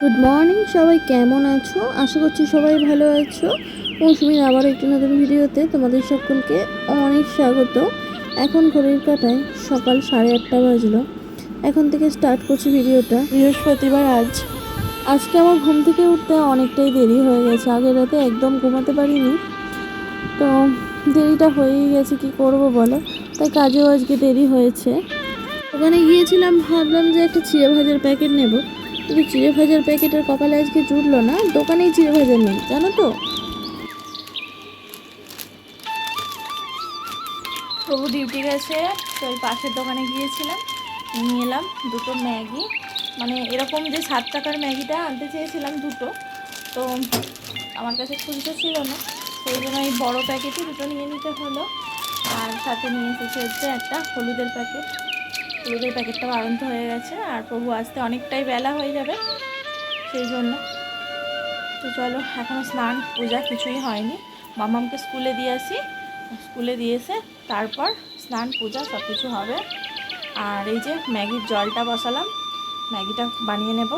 Good morning সবাই কেমন আছো? আশা করছি সবাই ভালো আছো। মৌসুমীর আবার একটি নতুন ভিডিওতে তোমাদের সকলকে অনেক স্বাগত। এখন ঘড়ির কাটায় সকাল সাড়ে আটটা বাজলো। এখন থেকে স্টার্ট করছি ভিডিওটা। বৃহস্পতিবার আজ। আজকে আমার ঘুম থেকে উঠতে অনেকটাই দেরি হয়ে গেছে। আগের রাতে একদম ঘুমাতে পারিনি। তো দেরিটা হয়েই গেছে কি করব বলো? তাই কাজেও আজকে দেরি হয়েছে। ওখানে গিয়েছিলাম ভাবলাম যে একটা চিড়ে ভাজার প্যাকেট নেব। কিন্তু চিড়ে ভাজার প্যাকেটের কপালে আজকে জুটলো না? দোকানেই চিড়ে ভাজা নেই, জানো তো? প্রভু ডিউটি গেছে, তো ওই পাশের দোকানে গিয়েছিলাম, নিয়ে এলাম দুটো ম্যাগি। মানে এরকম যে সাত টাকার ম্যাগিটা আনতে চেয়েছিলাম দুটো, তো আমার কাছে খুঁজতে ছিল না, সেই জন্য এই বড়ো প্যাকেটই দুটো নিয়ে নিতে হলো। আর সাথে নিয়ে এসেছে হচ্ছে একটা হলুদের প্যাকেট। হলুদের প্যাকেটটাও আরন্ত হয়ে গেছে, আর প্রভু আসতে অনেকটাই বেলা হয়ে যাবে, সেই জন্য। তো চলো এখনও স্নান পূজা কিছুই হয়নি। মামামকে স্কুলে দিয়ে আসি। স্কুলে দিয়ে এসে তারপর স্নান পূজা সব কিছু হবে। আর এই যে ম্যাগির জলটা বসালাম, ম্যাগিটা বানিয়ে নেব।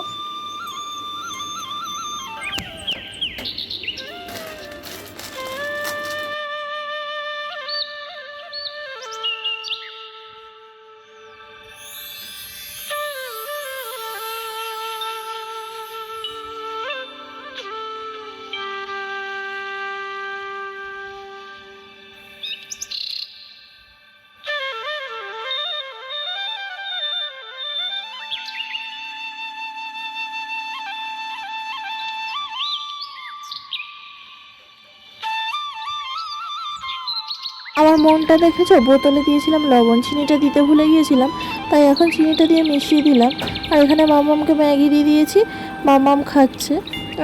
আমার মনটা দেখেছ? বোতলে দিয়েছিলাম লবণ, চিনিটা দিতে ভুলে গিয়েছিলাম, তাই এখন চিনিটা দিয়ে মিশিয়ে দিলাম। আর এখানে মামামকে ম্যাগি দিয়ে দিয়েছি মামাম খাচ্ছে।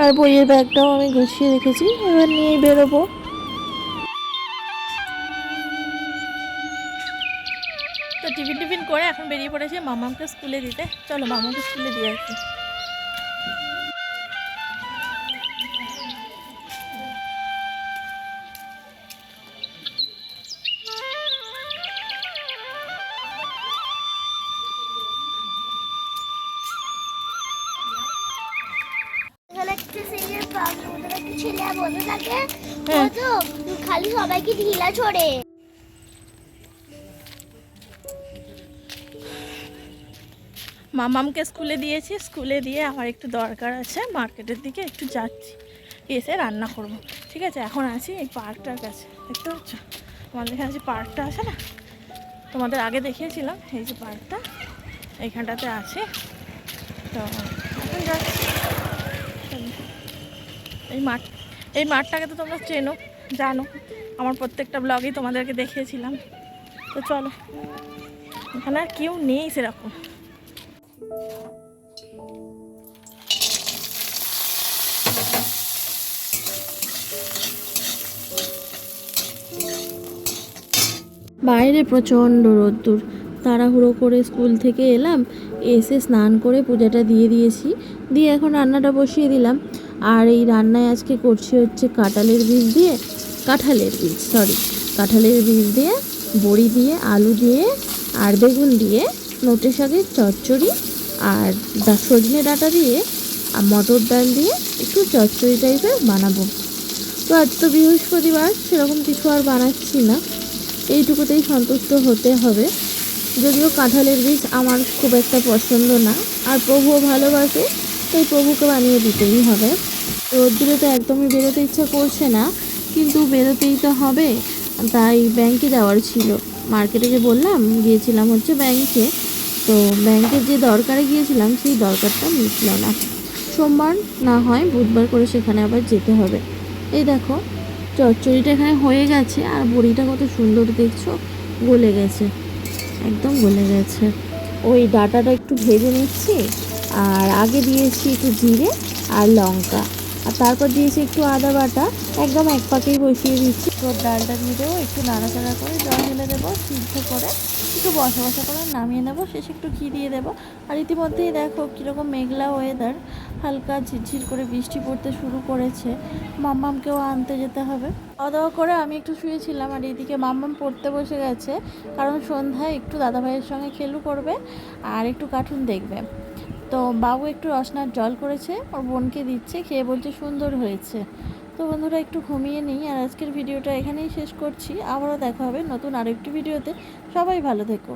আর বইয়ের ব্যাগটাও আমি গুছিয়ে রেখেছি, এবার নিয়েই বেরোবো। তো টিফিন টিফিন করে এখন বেরিয়ে পড়েছি মামামকে স্কুলে দিতে। চলো মামাকে স্কুলে দিয়ে আসি। ছেলে বসে থাকে। হ্যাঁ। তো খালি সবাইকে ঢিলা ছড়ে। মামামকে স্কুলে দিয়েছি স্কুলে দিয়ে আমার একটু দরকার আছে মার্কেটের দিকে একটু যাচ্ছি। এসে রান্না করব। ঠিক আছে এখন আছি এই পার্কটার কাছে। দেখতে পাচ্ছ? আমাদের এখানে যে পার্কটা আছে না? তোমাদের আগে দেখিয়েছিলাম এই যে পার্কটা। এইখানটাতে আছে। তো এখন যাচ্ছি। এই মাঠ, এই মাঠটাকে তো তোমরা চেনো, জানো। আমার প্রত্যেকটা ব্লগেই তোমাদেরকে দেখিয়েছিলাম। তো চলো, এখানে আর কেউ নেই সেরকম। বাইরে প্রচণ্ড রোদ্দুর। তাড়াহুড়ো করে স্কুল থেকে এলাম, এসে স্নান করে পূজাটা দিয়ে দিয়েছি। দিয়ে এখন রান্নাটা বসিয়ে দিলাম। আর এই রান্নায় আজকে করছি হচ্ছে কাঁঠালের বীজ দিয়ে, কাঁঠালের বীজ সরি কাঁঠালের বীজ দিয়ে, বড়ি দিয়ে, আলু দিয়ে, আর বেগুন দিয়ে, নোটে শাকের চচ্চড়ি, আর সজনে ডাঁটা দিয়ে, আর মটর ডাল দিয়ে একটু চচ্চড়ি টাইপের বানাবো। তো আজ তো বৃহস্পতিবার, সেরকম কিছু আর বানাচ্ছি না। এইটুকুতেই সন্তুষ্ট হতে হবে। যদিও কাঁঠালের বীজ আমার খুব একটা পছন্দ না, আর প্রভুও ভালোবাসে, তাই প্রভুকে বানিয়ে দিতেই হবে। রোদ্দুরে তো একদমই বেরোতে ইচ্ছা করছে না, কিন্তু বেরোতেই তো হবে। তাই ব্যাংকে যাওয়ার ছিল। মার্কেটে যে বললাম, গিয়েছিলাম হচ্ছে ব্যাংকে তো ব্যাংকের যে দরকারে গিয়েছিলাম, সেই দরকারটা মিটল না। সোমবার না হয়, বুধবার করে সেখানে আবার যেতে হবে। এই দেখো, চচ্চড়িটা এখানে হয়ে গেছে, আর বড়িটা কত সুন্দর দেখছ, গলে গেছে। একদম গলে গেছে। ওই ডাটাটা একটু ভেজে নিচ্ছি, আর আগে দিয়েছি একটু জিরে আর লঙ্কা। আর তারপর দিয়েছি একটু আদা বাটা। একদম এক পাকেই বসিয়ে দিচ্ছি। তো ডালটা দিয়ে দেবো, একটু নাড়াচাড়া করে জল ঢেলে দেবো, সিদ্ধ করে একটু বসা বসা করে নামিয়ে নেব, শেষে একটু ঘি দিয়ে দেবো। আর ইতিমধ্যেই দেখো কীরকম মেঘলা ওয়েদার হালকা ঝিরঝির করে বৃষ্টি পড়তে শুরু করেছে। মাম্মামকেও আনতে যেতে হবে। খাওয়া দাওয়া করে আমি একটু শুয়েছিলাম আর এইদিকে মাম্মাম পড়তে বসে গেছে। কারণ সন্ধ্যায় একটু দাদাভাইয়ের সঙ্গে খেলু করবে আর একটু কার্টুন দেখবে। তো বাবু একটু রসনার জল করেছে, ওর বোনকে দিচ্ছে, খেয়ে বলছে সুন্দর হয়েছে। তো বন্ধুরা একটু ঘুমিয়ে নিই, আর আজকের ভিডিওটা এখানেই শেষ করছি। আবারও দেখা হবে নতুন আরেকটি ভিডিওতে। সবাই ভালো থেকো।